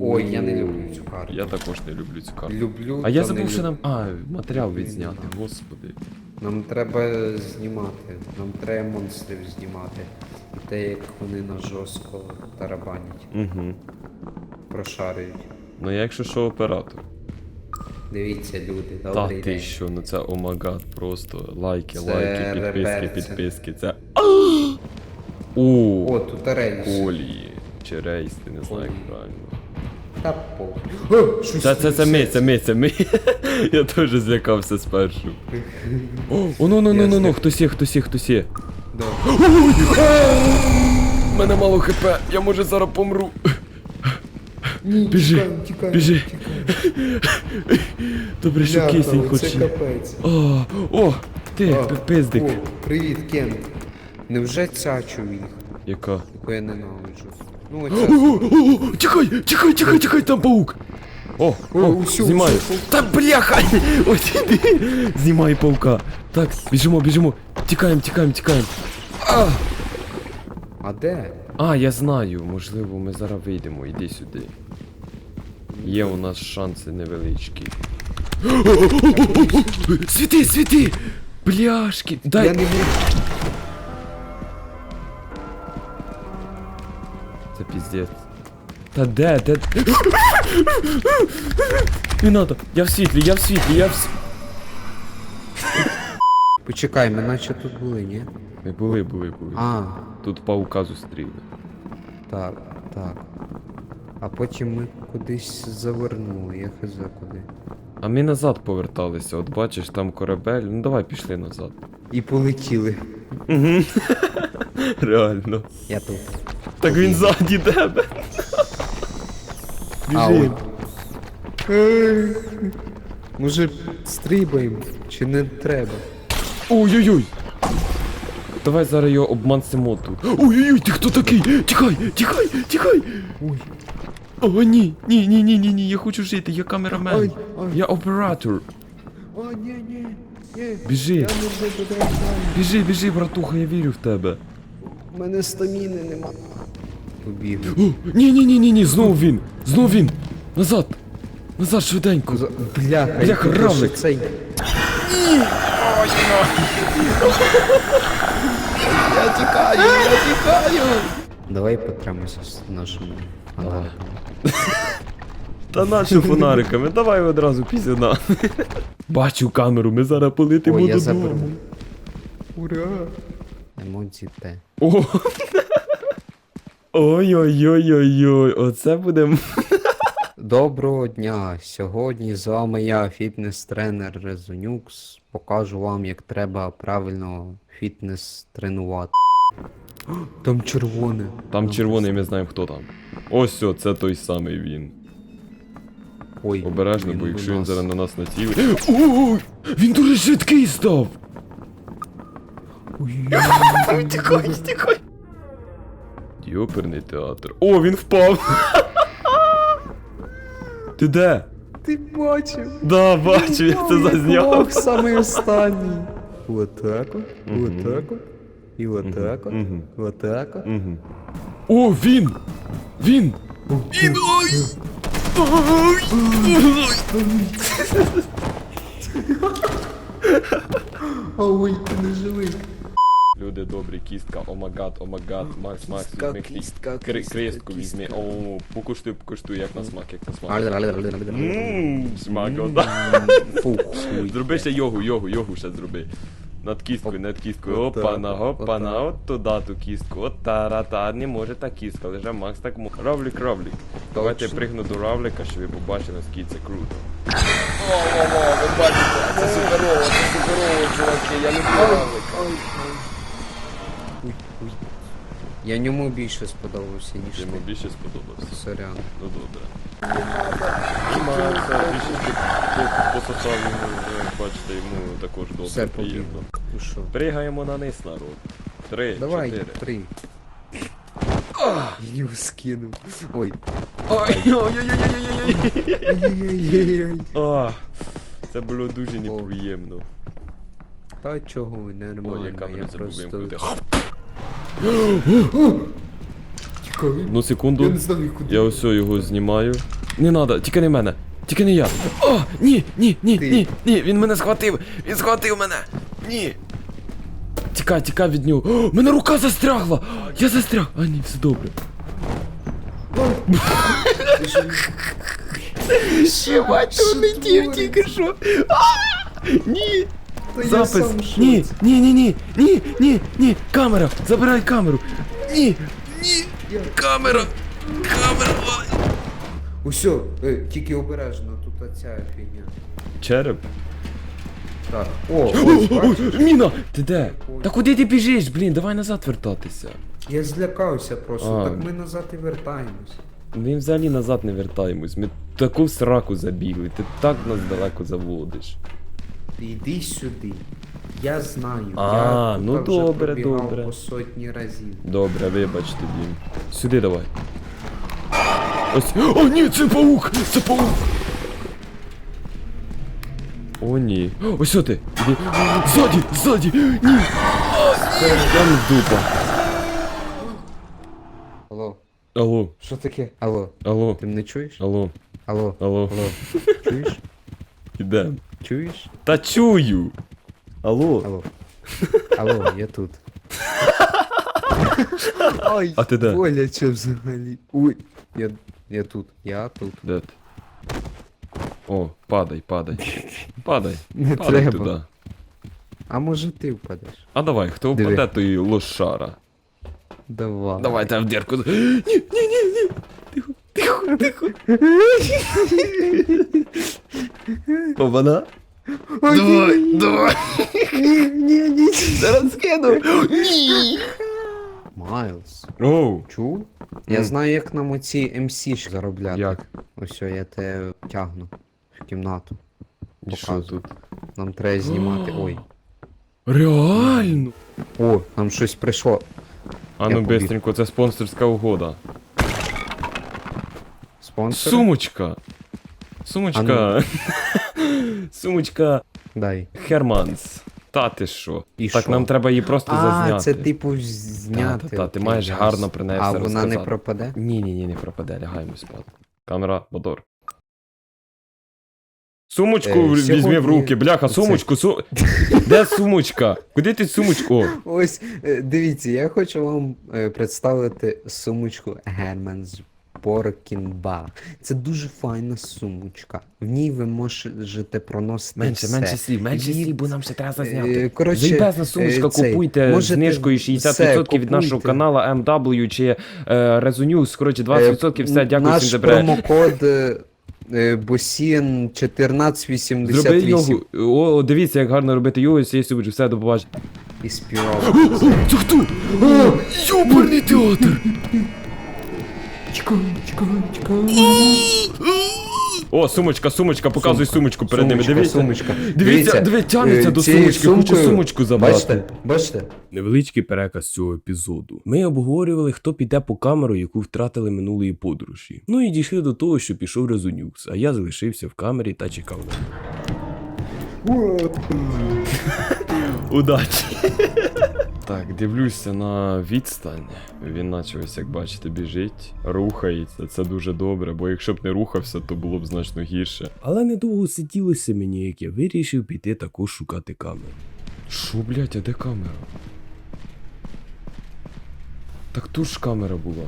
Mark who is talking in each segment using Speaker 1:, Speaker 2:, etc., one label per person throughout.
Speaker 1: Ой, я не люблю цю карту.
Speaker 2: Я також не люблю цю карту.
Speaker 1: Люблю.
Speaker 2: А я
Speaker 1: та не
Speaker 2: забув, що нам. А, матеріал відзняти, господи.
Speaker 1: Нам треба знімати. Нам треба монстрів знімати. І те, як вони нас жорстко тарабанять,
Speaker 2: Угу.
Speaker 1: прошарюють.
Speaker 2: Ну я якщо що оператор.
Speaker 1: Дивіться, люди,
Speaker 2: Та
Speaker 1: добрий
Speaker 2: ти
Speaker 1: день.
Speaker 2: що, ну це омагат, просто лайки,
Speaker 1: Це
Speaker 2: лайки, підписки,
Speaker 1: реперці.
Speaker 2: підписки. Це. О,
Speaker 1: О, тут рельс.
Speaker 2: колії. Чи рейс, ти не знаю, як
Speaker 1: Колії.
Speaker 2: правильно.
Speaker 1: Та по. О, щось
Speaker 2: Це, це, це ми, це ми, це ми. Я теж злякався спершу. О, о, ну, ну, ну, ну, ну, хтось є, хтось є, хтось є.
Speaker 1: Да.
Speaker 2: У мене мало хп, я може зараз помру.
Speaker 1: Ні,
Speaker 2: Біжи,
Speaker 1: тікаємо, тікаємо,
Speaker 2: біжи.
Speaker 1: тікаємо.
Speaker 2: Добре, що
Speaker 1: Бляха,
Speaker 2: кисень
Speaker 1: Це
Speaker 2: хоч. є.
Speaker 1: капець.
Speaker 2: О, о, ти, п- пиздик.
Speaker 1: О, привіт, Кен. Невже ця чувіх,
Speaker 2: Яка?
Speaker 1: яку я ненавиджу? Ну,
Speaker 2: О,
Speaker 1: оця.
Speaker 2: о, о, о, Тікай, тікай, тікай, тікай, там паук. О, о, знімаю. Та бляха! Ось паука. Так, біжимо, біжимо. Тікаємо, тікаємо, тікаємо. А,
Speaker 1: А де?
Speaker 2: а, я знаю, можливо, ми зараз вийдемо, іди сюди. Є у нас шанси невеличкі. Світи, світи! Бляшки! Дай.
Speaker 1: Я не
Speaker 2: піздець. Та де, де? Не надо. Я в світлі, я в світлі, я в світлі.
Speaker 1: Почекай, ми наче тут були, ні?
Speaker 2: Не були, були, були.
Speaker 1: А,
Speaker 2: Тут паука зустріли.
Speaker 1: так, так. А потім ми кудись завернули, я хз куди.
Speaker 2: А ми назад поверталися, от бачиш, там корабель. Ну давай пішли назад.
Speaker 1: І полетіли.
Speaker 2: Реально.
Speaker 1: Я тут.
Speaker 2: Так він ззаді тебе. Біжи.
Speaker 1: Може, стрибаємо? Чи не треба?
Speaker 2: Ой-ой-ой. Давай зараз його обмансимо тут. Ой-ой-ой, ти хто такий? Тікай, тікай, тікай.
Speaker 1: Ой,
Speaker 2: О, ні, ні, ні, ні, ні, ні, я хочу жити, я камерамен.
Speaker 1: Ой, ой.
Speaker 2: Я оператор.
Speaker 1: о, ні, ні, ні.
Speaker 2: Біжи.
Speaker 1: Я не забираю.
Speaker 2: Біжи, біжи, братуха, я вірю в тебе.
Speaker 1: У мене стаміни нема. Побіг.
Speaker 2: Ні, ні, ні, ні, ні, знову він. Знову він. Назад. Назад швиденько.
Speaker 1: За- Бляха,
Speaker 2: Бляха,
Speaker 1: я
Speaker 2: равлик.
Speaker 1: ще Цей... Я тікаю, я тікаю. Давай потремося з нашими фонариками.
Speaker 2: Та наші фонариками, давай одразу після Бачу камеру, ми зараз полетимо
Speaker 1: Ой, я
Speaker 2: додому.
Speaker 1: Ура! Емоції те.
Speaker 2: Ой-ой-ой-ой-ой, оце буде.
Speaker 1: Доброго дня! Сьогодні з вами я, фітнес-тренер Резонюкс. Покажу вам, як треба правильно фітнес тренувати. Там червоне.
Speaker 2: Там червоний, ми знаємо хто там. Ось о, це той самий він.
Speaker 1: Ой,
Speaker 2: Обережно, бо якщо він зараз на нас націлить. Ой, він дуже швидкий став! Тікай, тікай. Діоперний театр. О, він впав! Ти де?
Speaker 1: Ти бачив?
Speaker 2: Да, бачу, я це зазняв.
Speaker 1: Самий останній. Вот так от,
Speaker 2: Мгм.
Speaker 1: вот так от. І вот так от,
Speaker 2: мгм.
Speaker 1: от.
Speaker 2: О, він! Він! Він! Ой! Ой! Ой!
Speaker 1: Ой, ти не живий.
Speaker 2: Люди добрі, кістка, омагат, омагат, Макс, Макс,
Speaker 1: Кістка,
Speaker 2: візьми хліб.
Speaker 1: кістка,
Speaker 2: Кри-
Speaker 1: кістка,
Speaker 2: Крестку
Speaker 1: кістка.
Speaker 2: візьми. О, покуштуй, покуштуй, як на смак, як на смак. Ммм.
Speaker 1: Фух, хуй.
Speaker 2: Зроби ще йогу, йогу, йогу ще зроби. Над кісткою, над кісткою.
Speaker 1: Отак,
Speaker 2: Опана, опана,
Speaker 1: отак.
Speaker 2: от туди ту кістку. От та-ра-та, не може та кістка, лише Макс так може. Равлік, равлік. Давайте
Speaker 1: Точно.
Speaker 2: пригну до равлика, щоб ви побачили, наскільки це круто. О-о-о, ви бачите, це суперово, це суперово, чуваки, я люблю равлика.
Speaker 1: Я ньому більше сподобався, ніж
Speaker 2: Йому
Speaker 1: ти.
Speaker 2: більше сподобався.
Speaker 1: Сорян.
Speaker 2: Ну добре. Пососав йому, вже, бачите, йому також
Speaker 1: Все
Speaker 2: добре приємно.
Speaker 1: Ну що?
Speaker 2: Пригаємо на низ, народ. Три,
Speaker 1: Давай,
Speaker 2: чотири.
Speaker 1: три. Його скинув. Ой.
Speaker 2: Ой, ой-ой-ой-ой-ой.
Speaker 1: Ай-яй-яй-яй.
Speaker 2: А, Це було дуже неприємно.
Speaker 1: Та чого
Speaker 2: О, я
Speaker 1: нормально,
Speaker 2: камеру
Speaker 1: я
Speaker 2: забув
Speaker 1: просто...
Speaker 2: вимкнути.
Speaker 1: Чекай.
Speaker 2: Одну секунду.
Speaker 1: Я не знаю, куди.
Speaker 2: Я ось його знімаю. Не надо, тільки не мене. Тільки не я. О, ні, ні, ні,
Speaker 1: Ти.
Speaker 2: ні, ні, він мене схватив. Він схватив мене. Ні. Тікай, тікай від нього. О, мене рука застрягла. Я застряг. А ні, все добре. Ще бачу, летів тільки що. Ні.
Speaker 1: Я
Speaker 2: Запис. Ні, ні, ні, ні, ні, ні, ні. Камера. Забирай камеру. Ні, ні. Камера. Камера.
Speaker 1: Усьо, е, тільки обережно, тут оця фігня.
Speaker 2: Череп.
Speaker 1: Так. О, ось,
Speaker 2: о,
Speaker 1: бачиш?
Speaker 2: Міна! Ти де? Та куди ти біжиш, блін? Давай назад вертатися.
Speaker 1: Я злякався просто,
Speaker 2: А.
Speaker 1: так ми назад і вертаємось.
Speaker 2: Ми взагалі назад не вертаємось. Ми таку сраку забігли. Ти так нас далеко заводиш.
Speaker 1: Ти йди сюди. Я знаю.
Speaker 2: А,
Speaker 1: я
Speaker 2: ну
Speaker 1: тут вже
Speaker 2: добре,
Speaker 1: пробігав
Speaker 2: добре.
Speaker 1: по сотні разів.
Speaker 2: Добре, вибач тоді. Сюди давай. Ось. О, ні, це паук! Це паук! О, ні. Ось що ти? Іди. Ззаді! Ззаді! Ні! Я не дупа.
Speaker 1: Алло,
Speaker 2: Алло,
Speaker 1: що таке? Алло,
Speaker 2: алло,
Speaker 1: ти мене чуєш?
Speaker 2: алло,
Speaker 1: Алло,
Speaker 2: алло.
Speaker 1: алло. Чуєш?
Speaker 2: Ідем.
Speaker 1: Чуєш?
Speaker 2: Та чую! Алло.
Speaker 1: Алло. Алло, я тут. Ой,
Speaker 2: А ти де?
Speaker 1: боляче взагалі. Ой, я, я тут, я тут.
Speaker 2: Де ти? О, падай, падай. Падай.
Speaker 1: Не
Speaker 2: падай
Speaker 1: треба.
Speaker 2: туди.
Speaker 1: А може ти впадеш?
Speaker 2: А давай, хто
Speaker 1: Диви.
Speaker 2: впаде, той лошара.
Speaker 1: Давай.
Speaker 2: Давайте в дірку. Ні, ні, ні, ні. Тихо, тихо, тихо. Пована? Давай, давай.
Speaker 1: Ні, ні, ні.
Speaker 2: Зараз кину. Ні.
Speaker 1: Майлз.
Speaker 2: Оу.
Speaker 1: Чув? Я знаю, як нам оці МС ж заробляти.
Speaker 2: Як?
Speaker 1: Ось я тебе тягну в кімнату.
Speaker 2: І що
Speaker 1: Показую.
Speaker 2: тут?
Speaker 1: Нам треба знімати. Ой.
Speaker 2: Реально?
Speaker 1: О, нам щось прийшло.
Speaker 2: А
Speaker 1: Я
Speaker 2: ну
Speaker 1: побіг.
Speaker 2: бистренько, це спонсорська угода.
Speaker 1: Спонсор?
Speaker 2: Сумочка. Сумочка. Сумочка
Speaker 1: Дай.
Speaker 2: Херманс. Та ти що?
Speaker 1: І
Speaker 2: так
Speaker 1: що?
Speaker 2: нам треба її просто
Speaker 1: А,
Speaker 2: зазняти.
Speaker 1: це типу зняти.
Speaker 2: Та-та-та, ти
Speaker 1: окей,
Speaker 2: маєш гарно про неї
Speaker 1: А
Speaker 2: все
Speaker 1: вона не
Speaker 2: розказати.
Speaker 1: пропаде?
Speaker 2: Ні, ні, ні, не пропаде, лягаємо спати. Камера, мотор. Сумочку
Speaker 1: Е,
Speaker 2: візьми в
Speaker 1: сьогодні
Speaker 2: руки, бляха,
Speaker 1: оце-
Speaker 2: сумочку, су... Де сумочка? Куди ти сумочку? О,
Speaker 1: Ось, е, дивіться, я хочу вам е, представити сумочку Herman's Borkenbach. Це дуже файна сумочка. В ній ви можете проносити
Speaker 2: Менше,
Speaker 1: все.
Speaker 2: менше слів, менше
Speaker 1: Від-
Speaker 2: слів, бо нам ще треба
Speaker 1: Е,
Speaker 2: зазняти.
Speaker 1: коротше,
Speaker 2: Заїбезна сумочка,
Speaker 1: е, цей,
Speaker 2: купуйте з
Speaker 1: можете
Speaker 2: знижкою 60% від нашого каналу MW чи е, Rezonews, коротше, 20%, все,
Speaker 1: Е,
Speaker 2: дякую
Speaker 1: Наш
Speaker 2: всім за перегляд.
Speaker 1: промокод Босін 1488
Speaker 2: Зроби йогу. О, дивіться, як гарно робити йогу, і сумочку, все, до побачення.
Speaker 1: і співав.
Speaker 2: Це хто? Йобарний театр!
Speaker 1: Чекай, чекай, чекай.
Speaker 2: О, сумочка, сумочка, показуй
Speaker 1: Сумка.
Speaker 2: сумочку перед ними. Дивіться.
Speaker 1: сумочка.
Speaker 2: Дивіться, диви, тягнеться
Speaker 1: е,
Speaker 2: до
Speaker 1: цією
Speaker 2: сумочки, хоче сумочку забрати.
Speaker 1: Бачите, бачите?
Speaker 2: Невеличкий переказ цього епізоду. Ми обговорювали, хто піде по камеру, яку втратили минулої подорожі. Ну і дійшли до того, що пішов Резонюкс, а я залишився в камері та чекав Удачі! Так, дивлюся на відстань. Він наче ось, як бачите, біжить, рухається. Це дуже добре, бо якщо б не рухався, то було б значно гірше. Але недовго сиділося мені, як я вирішив піти також шукати камеру. Шо, блять, а де камера? Так тут ж камера була.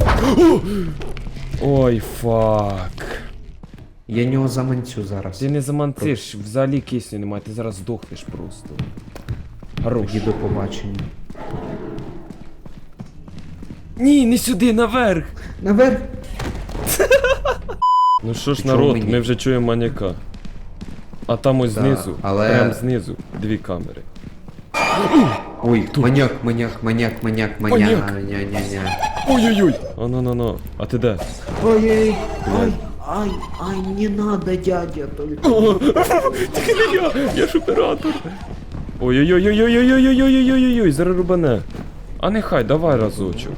Speaker 2: О! Ой, фак.
Speaker 1: Я нього заманцю зараз.
Speaker 2: Ти не замантиш, взагалі кисню немає, ти зараз здохнеш просто. Хорош.
Speaker 1: Тоді до побачення.
Speaker 2: Ні, не сюди, наверх!
Speaker 1: Наверх.
Speaker 2: Ну що ж, народ,
Speaker 1: мені?
Speaker 2: ми вже чуємо маняка. А там ось
Speaker 1: Да,
Speaker 2: знизу,
Speaker 1: але-
Speaker 2: прям знизу, дві камери.
Speaker 1: Ой, маньяк, маньяк, маньяк, маньяк,
Speaker 2: Маньяк.
Speaker 1: маньяк. Ня-ня-ня.
Speaker 2: Ой-ой-ой! А ну, а ти де?
Speaker 1: Ой, ай, ай, ай, не надо, дядя, только.
Speaker 2: Тільки не я, я ж оператор. Ой-ой-ой-ой-ой-ой-ой-ой-ой-ой-ой, зараз рубане. А нехай, давай разочок.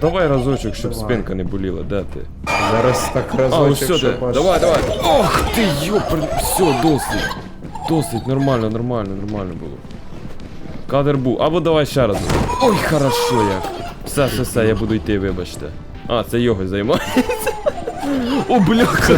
Speaker 2: Давай разочок, щоб спинка не боліла, де ти?
Speaker 1: Зараз так
Speaker 2: А, ось ти.
Speaker 1: аж-
Speaker 2: Давай, давай. Ох ти йопер. Все, досить. Досить, нормально, нормально, нормально було. Кадр був. Або давай ще раз. Ой, хорошо як. Все, все, все, я буду йти, вибачте. А, це його займається. О, бляха!